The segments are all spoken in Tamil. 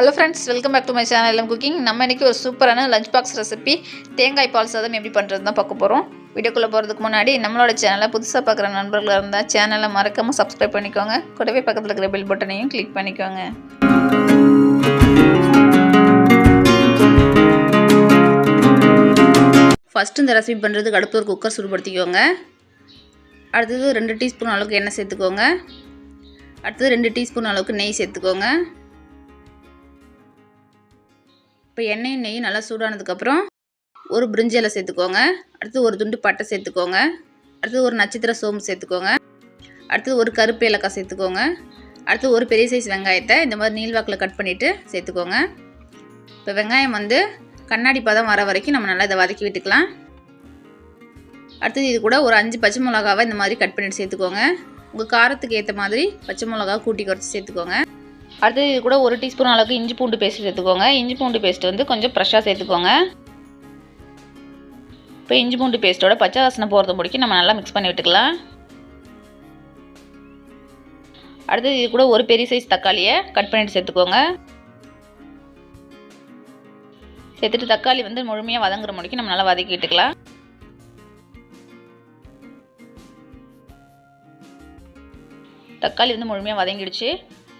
Hello friends welcome back to my channel எல்லாம் குக்கிங் நம்ம இன்றைக்கி ஒரு சூப்பரான லஞ்ச் பாக்ஸ் ரெசிபி தேங்காய் பால் சாதம் எப்படி பண்ணுறது தான் பார்க்க போகிறோம் வீடியோக்குள்ளே போகிறதுக்கு முன்னாடி நம்மளோட சேனலை புதுசாக பார்க்குற நண்பர்களாக இருந்தால் சேனலை மறக்காமல் சப்ஸ்கிரைப் பண்ணிக்கோங்க. கூடவே பக்கத்தில் இருக்கிற பெல் பட்டனையும் கிளிக் பண்ணிக்கோங்க. ஃபஸ்ட்டு இந்த ரெசிபி பண்ணுறதுக்கு அடுப்பு ஒரு குக்கர் சுடுபடுத்திக்கோங்க. அடுத்தது ரெண்டு டீஸ்பூன் அளவுக்கு எண்ணெய் சேர்த்துக்கோங்க. அடுத்தது ரெண்டு டீஸ்பூன் அளவுக்கு நெய் சேர்த்துக்கோங்க. இப்போ எண்ணெயும் நெய் நல்லா சூடானதுக்கப்புறம் ஒரு பிரிஞ்சி இலை சேர்த்துக்கோங்க. அடுத்து ஒரு துண்டு பட்டை சேர்த்துக்கோங்க. அடுத்து ஒரு நட்சத்திர சோம்பு சேர்த்துக்கோங்க. அடுத்து ஒரு கருப்பு ஏலக்காய் சேர்த்துக்கோங்க. அடுத்து ஒரு பெரிய சைஸ் வெங்காயத்தை இந்த மாதிரி நீள்வாக்கில் கட் பண்ணிவிட்டு சேர்த்துக்கோங்க. இப்போ வெங்காயம் வந்து கண்ணாடி பதம் வர வரைக்கும் நம்ம நல்லா இதை வதக்கி விட்டுக்கலாம். அடுத்தது இது கூட ஒரு அஞ்சு பச்சை மிளகாவை இந்த மாதிரி கட் பண்ணிட்டு சேர்த்துக்கோங்க. உங்கள் காரத்துக்கு ஏற்ற மாதிரி பச்சை மிளகா கூட்டி குறைச்சி சேர்த்துக்கோங்க. அடுத்தது இது கூட ஒரு டீஸ்பூன் அளவுக்கு இஞ்சி பூண்டு பேஸ்ட் சேர்த்துக்கோங்க. இஞ்சி பூண்டு பேஸ்ட் வந்து கொஞ்சம் ஃப்ரெஷ்ஷாக சேர்த்துக்கோங்க. இப்போ இஞ்சி பூண்டு பேஸ்ட்டோட பச்சை வாசனை போகிறது முடிக்கும் நம்ம நல்லா மிக்ஸ் பண்ணி விட்டுக்கலாம். அடுத்தது இது கூட ஒரு பெரிய சைஸ் தக்காளியை கட் பண்ணிட்டு சேர்த்துக்கோங்க. சேர்த்துட்டு தக்காளி வந்து முழுமையாக வதங்குற முடிக்கும் நம்ம நல்லா வதக்கிட்டுக்கலாம் தக்காளி வந்து முழுமையாக வதங்கிடுச்சு.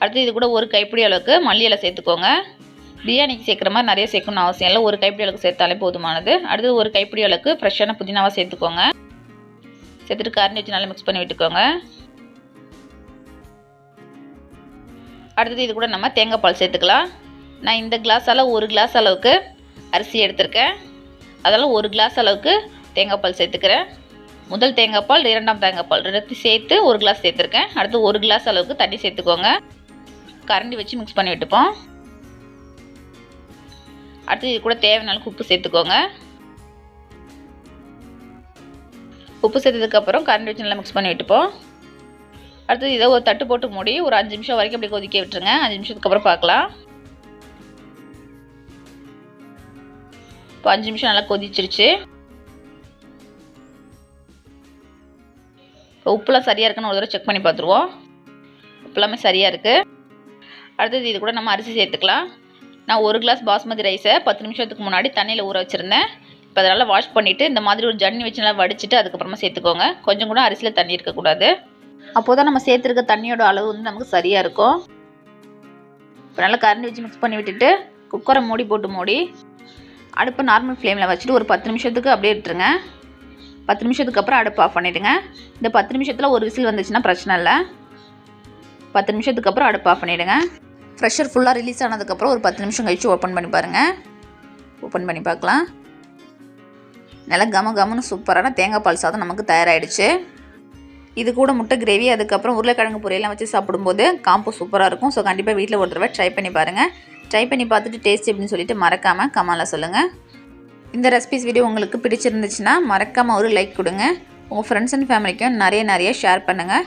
அடுத்து இது கூட ஒரு கைப்பிடி அளவுக்கு மல்லி இலை சேர்த்துக்கோங்க. பிரியாணிக்கு சேர்க்குற மாதிரி நிறைய சேர்க்கணும்னு அவசியம் இல்லை. ஒரு கைப்பிடி அளவுக்கு சேர்த்தாலே போதுமானது. அடுத்து ஒரு கைப்பிடி அளவுக்கு ஃப்ரெஷ்ஷான புதினாவை சேர்த்துக்கோங்க. சேர்த்துட்டு கரண்டி வச்சு நல்லா மிக்ஸ் பண்ணி விட்டுக்கோங்க. அடுத்தது இது கூட நம்ம தேங்காய் பால் சேர்த்துக்கலாம். நான் இந்த கிளாஸால் ஒரு கிளாஸ் அளவுக்கு அரிசி எடுத்திருக்கேன். அதெல்லாம் ஒரு கிளாஸ் அளவுக்கு தேங்காய் பால் சேர்த்துக்கிறேன். முதல் தேங்காய் பால் இரண்டாம் தேங்காய் பால் ரெண்டுத்தையும் சேர்த்து ஒரு கிளாஸ் சேர்த்துருக்கேன். அடுத்து ஒரு கிளாஸ் அளவுக்கு தண்ணி சேர்த்துக்கோங்க. கரண்டி வச்சு மிக்ஸ் பண்ணி விட்டுப்போம் அடுத்து இது கூட தேவையான உப்பு சேர்த்துக்கோங்க. உப்பு சேர்த்ததுக்கப்புறம் கரண்டி வச்சு நல்லா மிக்ஸ் பண்ணி விட்டுப்போம் அடுத்து இதை ஒரு தட்டு போட்டு மூடி ஒரு அஞ்சு நிமிஷம் வரைக்கும் அப்படி கொதிக்க விட்டுருங்க. அஞ்சு நிமிஷத்துக்கு அப்புறம் பார்க்கலாம். இப்போ அஞ்சு நிமிஷம் நல்லா கொதிச்சிருச்சு. இப்போ உப்புலாம் சரியாக இருக்குன்னு ஒரு தடவை செக் பண்ணி பார்த்துருவோம். உப்புலாமே சரியாக இருக்குது அடுத்தது இது கூட நம்ம அரிசி சேர்த்துக்கலாம். நான் ஒரு கிளாஸ் பாஸ்மதி ரைஸை பத்து நிமிஷத்துக்கு முன்னாடி தண்ணியில் ஊற வச்சுருந்தேன். இப்போ அதனால் வாஷ் பண்ணிவிட்டு இந்த மாதிரி ஒரு ஜன்னி வச்சு நல்லா வடிச்சிட்டு அதுக்கப்புறமா சேர்த்துக்கோங்க. கொஞ்சம் கூட அரிசியில் தண்ணி இருக்கக்கூடாது அப்போ தான் நம்ம சேர்த்துருக்க தண்ணியோட அளவு வந்து நமக்கு சரியாக இருக்கும். இப்போ நல்லா கரண்டி வச்சு மிக்ஸ் பண்ணி விட்டுட்டு குக்கரை மூடி போட்டு மூடி அடுப்பை நார்மல் ஃப்ளேமில் வச்சுட்டு ஒரு பத்து நிமிஷத்துக்கு அப்படியே விட்டுருங்க பத்து நிமிஷத்துக்கு அப்புறம் அடுப்பு ஆஃப் பண்ணிவிடுங்க இந்த பத்து நிமிஷத்தில் ஒரு விசில் வந்துச்சுன்னா பிரச்சனை இல்லை. பத்து நிமிஷத்துக்கு அப்புறம் அடுப்பு ஆஃப் பண்ணிவிடுங்க ப்ரெஷர் ஃபுல்லாக ரிலீஸ் ஆனதுக்கப்புறம் ஒரு பத்து நிமிஷம் கழித்து ஓப்பன் பண்ணி பாருங்கள் ஓப்பன் பண்ணி பார்க்கலாம். நல்லா கம கமன்னு சூப்பரான தேங்காய் பால் சாதம் நமக்கு தயாராகிடுச்சு இது கூட முட்டை கிரேவி அதுக்கப்புறம் உருளைக்கிழங்கு பொரியெல்லாம் வச்சு சாப்பிடும்போது காம்போ சூப்பராக இருக்கும். ஸோ கண்டிப்பாக வீட்டில் ஒரு தடவை ட்ரை பண்ணி பாருங்கள் ட்ரை பண்ணி பார்த்துட்டு டேஸ்ட் எப்படின்னு சொல்லிட்டு மறக்காமல் கமாலில் சொல்லுங்கள் இந்த ரெசிபிஸ் வீடியோ உங்களுக்கு பிடிச்சிருந்துச்சுன்னா மறக்காமல் ஒரு லைக் கொடுங்க. உங்கள் ஃப்ரெண்ட்ஸ் அண்ட் ஃபேமிலிக்கும் நிறைய நிறைய ஷேர் பண்ணுங்கள்